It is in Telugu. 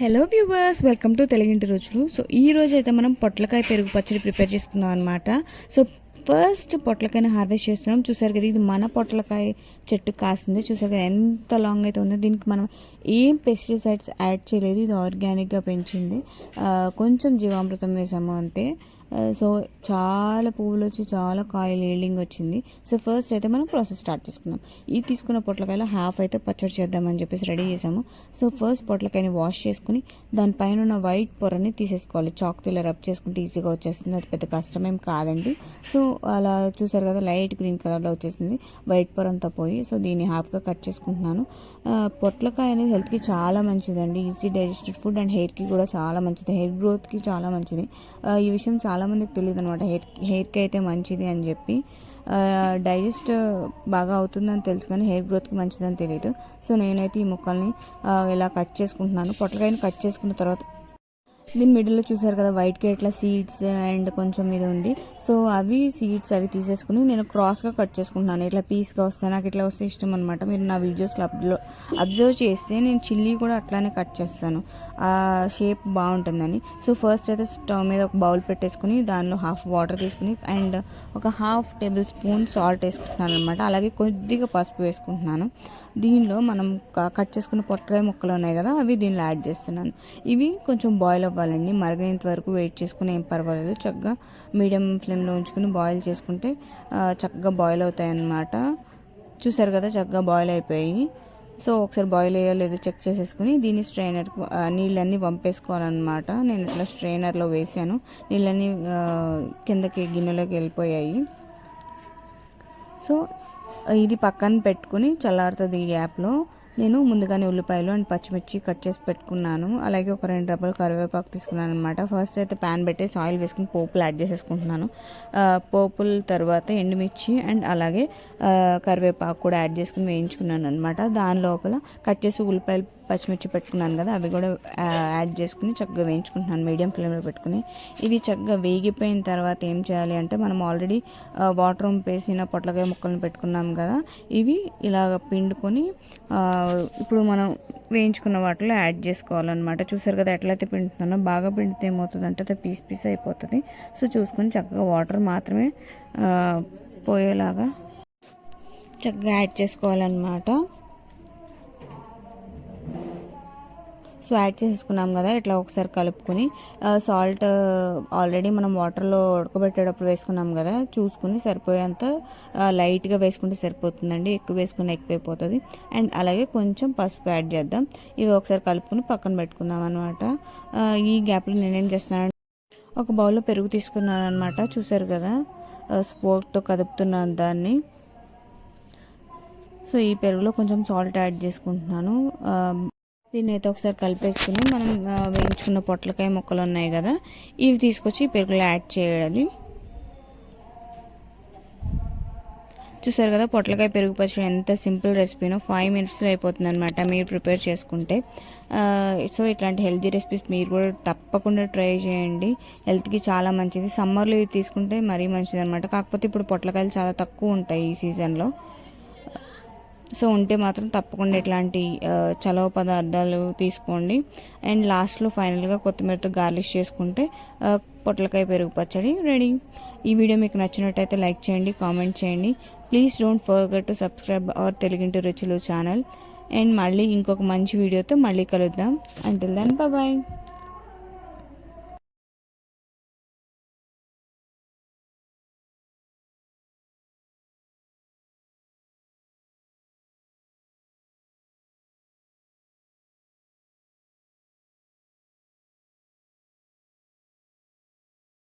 హలో వ్యూవర్స్ వెల్కమ్ టు తెలుగింటి రుచులు సో ఈ రోజు అయితే మనం పొట్లకాయ పెరుగు పచ్చడి ప్రిపేర్ చేసుకుందాం అనమాట సో ఫస్ట్ పొట్లకాయని హార్వెస్ట్ చేస్తున్నాం. చూసారు కదా ఇది మన పొట్లకాయ చెట్టు కాసింది. చూసారు కదా ఎంత లాంగ్ అయితే ఉందో. దీనికి మనం ఏం పెస్టిసైడ్స్ యాడ్ చేయలేదు. ఇది ఆర్గానిక్గా పెంచింది. కొంచెం జీవామృతం వేసాము అంతే. Uh, సో చాలా పువ్వులు వచ్చి చాలా కాయలు ఈల్డింగ్ వచ్చింది. సో ఫస్ట్ అయితే మనం ప్రాసెస్ స్టార్ట్ చేసుకుందాం. ఈ తీసుకున్న పొట్లకాయలో హాఫ్ అయితే పచ్చడి చేద్దామని చెప్పేసి రెడీ చేసాము. సో ఫస్ట్ పొట్లకాయని వాష్ చేసుకుని దానిపైన ఉన్న వైట్ పొరని తీసేసుకోవాలి. చాక్తో ఇలా రబ్ చేసుకుంటే ఈజీగా వచ్చేస్తుంది. అది పెద్ద కష్టమేం కాదండి. సో అలా చూసారు కదా లైట్ గ్రీన్ కలర్లో వచ్చేసింది. వైట్ పొర అంతా పోయి సో దీన్ని హాఫ్గా కట్ చేసుకుంటున్నాను. Uh, పొట్లకాయ అనేది హెల్త్కి చాలా మంచిదండి. ఈజీ డైజెస్టెడ్ ఫుడ్ అండ్ హెయిర్కి కూడా చాలా మంచిది. హెయిర్ గ్రోత్కి చాలా మంచిది. Uh, ఈ విషయం చాలా మందికి తెలియదు అనమాట హెయిర్ హెయిర్కి అయితే మంచిది అని చెప్పి. డైజెస్ట్ బాగా అవుతుందని తెలుసు కానీ హెయిర్ గ్రోత్కి మంచిదని తెలియదు సో నేనైతే ఈ ముక్కల్ని ఇలా కట్ చేసుకుంటున్నాను. పొట్లకాయని కట్ చేసుకున్న తర్వాత దీని మిడిల్లో చూసారు కదా వైట్ ఇట్లా సీడ్స్ అండ్ కొంచెం ఇది ఉంది. సో అవి సీడ్స్ అవి తీసేసుకుని నేను క్రాస్గా కట్ చేసుకుంటున్నాను. ఇట్లా పీస్గా వస్తాయి నాకు ఇట్లా వస్తే ఇష్టం అనమాట మీరు నా వీడియోస్లో అబ్జర్వ్ అబ్జర్వ్ చేస్తే నేను చిల్లీ కూడా అట్లానే కట్ చేస్తాను. ఆ షేప్ బాగుంటుందని. సో ఫస్ట్ అయితే స్టవ్ మీద ఒక బౌల్ పెట్టేసుకుని దానిలో హాఫ్ వాటర్ తీసుకుని అండ్ ఒక హాఫ్ టేబుల్ స్పూన్ సాల్ట్ వేసుకుంటున్నాను అనమాట అలాగే కొద్దిగా పసుపు వేసుకుంటున్నాను. దీనిలో మనం కట్ చేసుకున్న పొట్టకాయ ముక్కలు ఉన్నాయి కదా అవి దీనిలో యాడ్ చేస్తున్నాను. ఇవి కొంచెం బాయిల్ అవ్వాలండి. మరగనేంత వరకు వెయిట్ చేసుకుని ఏం పర్వాలేదు. చక్కగా మీడియం ఫ్లేమ్లో ఉంచుకుని బాయిల్ చేసుకుంటే చక్కగా బాయిల్ అవుతాయి అన్నమాట చూసారు కదా చక్కగా బాయిల్ అయిపోయి సో ఒకసారి బాయిల్ అయ్యో లేదో చెక్ చేసేసుకుని దీన్ని స్ట్రైనర్ నీళ్ళన్నీ పంపేసుకోవాలన్నమాట నేను ఇట్లా స్ట్రైనర్లో వేసాను. నీళ్ళన్నీ కిందకి గిన్నెలోకి వెళ్ళిపోయాయి. సో ఇది పక్కన పెట్టుకుని చల్లారుతుంది ఈ యాప్లో. నేను ముందుగానే ఉల్లిపాయలు అండ్ పచ్చిమిర్చి కట్ చేసి పెట్టుకున్నాను. అలాగే ఒక రెండు డబ్బులు కరివేపాకు తీసుకున్నాను అనమాట ఫస్ట్ అయితే ప్యాన్ పెట్టేసి ఆయిల్ వేసుకుని పోపులు యాడ్ చేసేసుకుంటున్నాను. పోపుల తర్వాత ఎండుమిర్చి అండ్ అలాగే కరివేపాకు కూడా యాడ్ చేసుకుని వేయించుకున్నాను అనమాట దాని లోపల కట్ చేసి ఉల్లిపాయలు పచ్చిమిర్చి పెట్టుకున్నాను కదా అవి కూడా యాడ్ చేసుకుని చక్కగా వేయించుకుంటున్నాను మీడియం ఫ్లేమ్లో పెట్టుకుని. ఇవి చక్కగా వేగిపోయిన తర్వాత ఏం చేయాలి అంటే మనం ఆల్రెడీ వాటర్ వేసిన పొట్లకాయ ముక్కలను పెట్టుకున్నాం కదా ఇవి ఇలాగ పిండుకొని ఇప్పుడు మనం వేయించుకున్న వాటిలో యాడ్ చేసుకోవాలన్నమాట. చూసారు కదా ఎట్లయితే పిండుతున్నానో బాగా పిండితే ఏమవుతుందంటే అది పీస్ పీస్ అయిపోతుంది. సో చూసుకొని చక్కగా వాటర్ మాత్రమే పోయేలాగా చక్కగా యాడ్ చేసుకోవాలన్నమాట. సో యాడ్ చేసేసుకున్నాం కదా ఇట్లా ఒకసారి కలుపుకొని సాల్ట్ ఆల్రెడీ మనం వాటర్లో ఉడకబెట్టేటప్పుడు వేసుకున్నాం కదా చూసుకుని సరిపోయేంత లైట్గా వేసుకుంటే సరిపోతుందండి ఎక్కువ వేసుకుని ఎక్కువైపోతుంది. అండ్ అలాగే కొంచెం పసుపు యాడ్ చేద్దాం. ఇవి ఒకసారి కలుపుకొని పక్కన పెట్టుకుందాం అనమాట ఈ గ్యాప్లో నేనేం చేస్తున్నాను ఒక బౌల్లో పెరుగు తీసుకున్నాను అనమాట చూసారు కదా స్పోక్తో కదుపుతున్నాను దాన్ని. సో ఈ పెరుగులో కొంచెం సాల్ట్ యాడ్ చేసుకుంటున్నాను. దీన్ని అయితే ఒకసారి కలిపేసుకుని మనం వేయించుకున్న పొట్లకాయ ముక్కలు ఉన్నాయి కదా ఇవి తీసుకొచ్చి పెరుగులో యాడ్ చేయాలి. చూసారు కదా పొట్లకాయ పెరుగు పచ్చడి ఎంత సింపుల్ రెసిపీనో ఫైవ్ మినిట్స్లో అయిపోతుంది అనమాట మీరు ప్రిపేర్ చేసుకుంటే. సో ఇట్లాంటి హెల్తీ రెసిపీస్ మీరు కూడా తప్పకుండా ట్రై చేయండి. హెల్త్కి చాలా మంచిది. సమ్మర్లో ఇవి తీసుకుంటే మరీ మంచిది అనమాట కాకపోతే ఇప్పుడు పొట్లకాయలు చాలా తక్కువ ఉంటాయి ఈ సీజన్లో. సో ఉంటే మాత్రం తప్పకుండా ఇట్లాంటి చలవ పదార్థాలు తీసుకోండి. అండ్ లాస్ట్లో ఫైనల్గా కొత్తిమీరతో గార్లిష్ చేసుకుంటే పొట్లకాయ పెరుగు పచ్చడి రెడీ. ఈ వీడియో మీకు నచ్చినట్టయితే లైక్ చేయండి కామెంట్ చేయండి. Please don't forget to subscribe our తెలుగింటి రుచులు ఛానల్. అండ్ మళ్ళీ ఇంకొక మంచి వీడియోతో మళ్ళీ కలుద్దాం. అంటిల్ దాన్ బాయ్